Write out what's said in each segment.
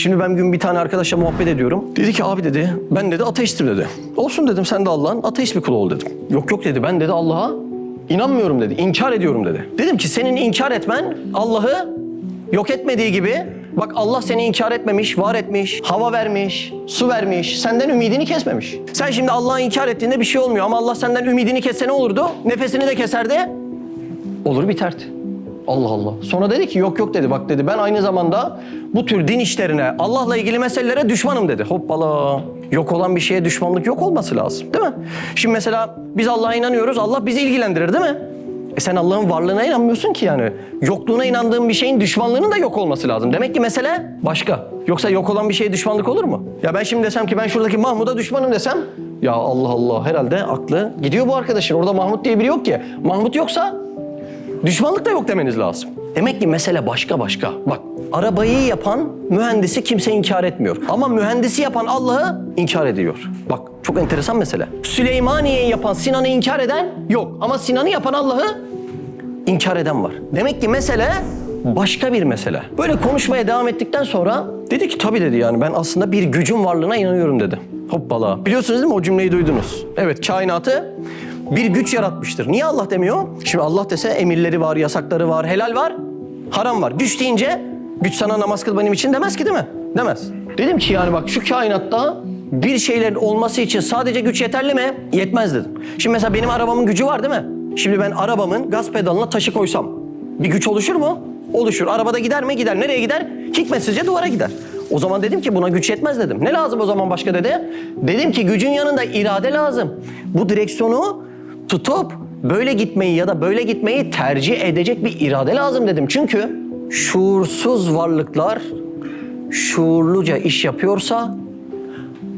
Şimdi ben gün bir tane arkadaşla muhabbet ediyorum. Dedi ki abi dedi ben dedi ateistim dedi. Olsun dedim sen de Allah'ın ateist bir kulu ol dedim. Yok yok dedi ben dedi Allah'a inanmıyorum dedi. İnkar ediyorum dedi. Dedim ki senin inkar etmen Allah'ı yok etmediği gibi bak Allah seni inkar etmemiş, var etmiş, hava vermiş, su vermiş, senden ümidini kesmemiş. Sen şimdi Allah'ı inkar ettiğinde bir şey olmuyor ama Allah senden ümidini kesse ne olurdu? Nefesini de keserdi. Olur biterdi. Allah Allah. Sonra dedi ki yok yok dedi bak dedi ben aynı zamanda bu tür din işlerine Allah'la ilgili meselelere düşmanım dedi. Hoppala. Yok olan bir şeye düşmanlık yok olması lazım değil mi? Şimdi mesela biz Allah'a inanıyoruz Allah bizi ilgilendirir değil mi? E sen Allah'ın varlığına inanmıyorsun ki yani. Yokluğuna inandığın bir şeyin düşmanlığının da yok olması lazım. Demek ki mesele başka. Yoksa yok olan bir şeye düşmanlık olur mu? Ya ben şimdi desem ki ben şuradaki Mahmud'a düşmanım desem ya Allah Allah herhalde aklı gidiyor bu arkadaşın. Orada Mahmut diye biri yok ki. Mahmut yoksa Düşmanlık da yok demeniz lazım. Demek ki mesele başka başka. Bak arabayı yapan mühendisi kimse inkar etmiyor. Ama mühendisi yapan Allah'ı inkar ediyor. Bak çok enteresan mesele. Süleymaniye'yi yapan Sinan'ı inkar eden yok. Ama Sinan'ı yapan Allah'ı inkar eden var. Demek ki mesele başka bir mesele. Böyle konuşmaya devam ettikten sonra dedi ki tabii dedi yani ben aslında bir gücün varlığına inanıyorum dedi. Hoppala. Biliyorsunuz değil mi o cümleyi duydunuz. Evet kainatı bir güç yaratmıştır. Niye Allah demiyor? Şimdi Allah dese emirleri var, yasakları var, helal var, haram var. Güç deyince güç sana namaz kıl benim için demez ki değil mi? Demez. Dedim ki yani bak şu kainatta bir şeylerin olması için sadece güç yeterli mi? Yetmez dedim. Şimdi mesela benim arabamın gücü var değil mi? Şimdi ben arabamın gaz pedalına taşı koysam bir güç oluşur mu? Oluşur. Arabada gider mi? Gider. Nereye gider? Hikmetsizce duvara gider. O zaman dedim ki buna güç yetmez dedim. Ne lazım o zaman başka dedi? Dedim ki gücün yanında irade lazım. Bu direksiyonu tutup böyle gitmeyi ya da böyle gitmeyi tercih edecek bir irade lazım dedim. Çünkü şuursuz varlıklar şuurluca iş yapıyorsa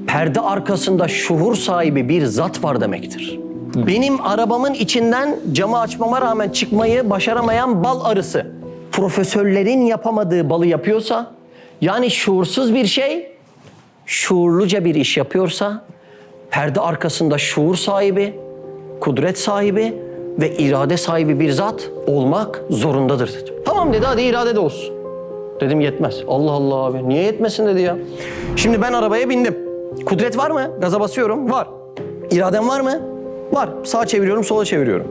perde arkasında şuur sahibi bir zat var demektir. Benim arabamın içinden camı açmama rağmen çıkmayı başaramayan bal arısı profesörlerin yapamadığı balı yapıyorsa yani şuursuz bir şey şuurluca bir iş yapıyorsa perde arkasında şuur sahibi, kudret sahibi ve irade sahibi bir zat olmak zorundadır dedim. Tamam dedi hadi irade de olsun. Dedim yetmez. Allah Allah abi niye yetmesin dedi ya. Şimdi ben arabaya bindim. Kudret var mı? Gaza basıyorum. Var. İradem var mı? Var. Sağa çeviriyorum, sola çeviriyorum.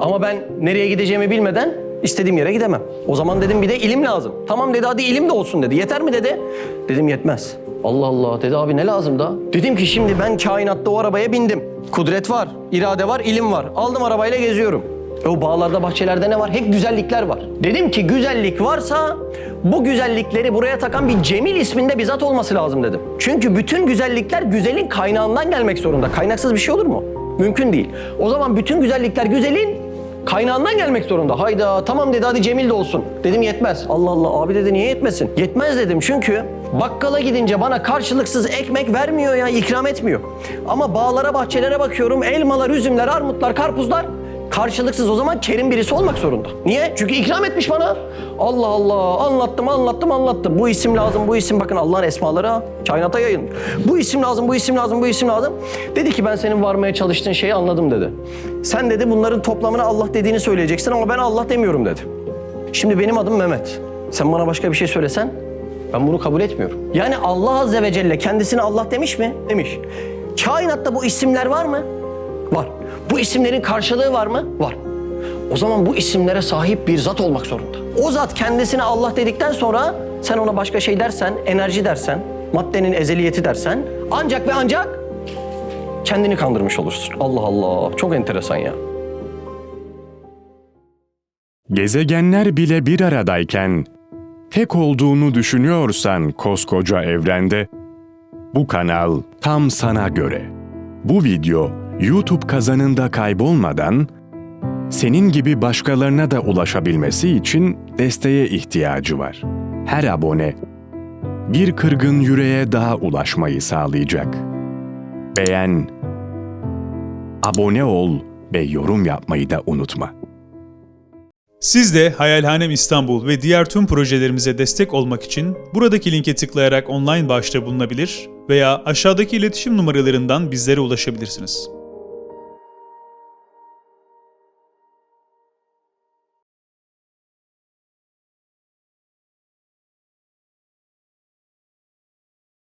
Ama ben nereye gideceğimi bilmeden istediğim yere gidemem. O zaman dedim bir de ilim lazım. Tamam dedi hadi ilim de olsun dedi. Yeter mi dedi? Dedim yetmez. Allah Allah dedi abi ne lazım da? Dedim ki şimdi ben kainatta o arabaya bindim. Kudret var, irade var, ilim var. Aldım arabayla geziyorum. E o bağlarda, bahçelerde ne var? Hep güzellikler var. Dedim ki güzellik varsa bu güzellikleri buraya takan bir Cemil isminde bir zat olması lazım dedim. Çünkü bütün güzellikler güzelin kaynağından gelmek zorunda. Kaynaksız bir şey olur mu? Mümkün değil. O zaman bütün güzellikler güzelin kaynağından gelmek zorunda. Hayda tamam dedi hadi Cemil de olsun. Dedim yetmez. Allah Allah abi dedi niye yetmesin? Yetmez dedim çünkü bakkala gidince bana karşılıksız ekmek vermiyor ya ikram etmiyor. Ama bağlara bahçelere bakıyorum elmalar, üzümler, armutlar, karpuzlar karşılıksız o zaman kerim birisi olmak zorunda. Niye? Çünkü ikram etmiş bana. Allah Allah anlattım anlattım anlattım. Bu isim lazım bu isim bakın Allah'ın esmaları ha. Kainata yayılmış. Bu isim lazım bu isim lazım bu isim lazım. Dedi ki ben senin varmaya çalıştığın şeyi anladım dedi. Sen dedi bunların toplamını Allah dediğini söyleyeceksin ama ben Allah demiyorum dedi. Şimdi benim adım Mehmet. Sen bana başka bir şey söylesen ben bunu kabul etmiyorum. Yani Allah Azze ve Celle kendisine Allah demiş mi? Demiş. Kainatta bu isimler var mı? Bu isimlerin karşılığı var mı? Var. O zaman bu isimlere sahip bir zat olmak zorunda. O zat kendisine Allah dedikten sonra sen ona başka şey dersen, enerji dersen, maddenin ezeliyeti dersen ancak ve ancak kendini kandırmış olursun. Allah Allah çok enteresan ya. Gezegenler bile bir aradayken tek olduğunu düşünüyorsan koskoca evrende bu kanal tam sana göre. Bu video YouTube kazanında kaybolmadan senin gibi başkalarına da ulaşabilmesi için desteğe ihtiyacı var. Her abone bir kırgın yüreğe daha ulaşmayı sağlayacak. Beğen, abone ol ve yorum yapmayı da unutma. Siz de Hayalhanem İstanbul ve diğer tüm projelerimize destek olmak için buradaki linke tıklayarak online bağışta bulunabilir veya aşağıdaki iletişim numaralarından bizlere ulaşabilirsiniz.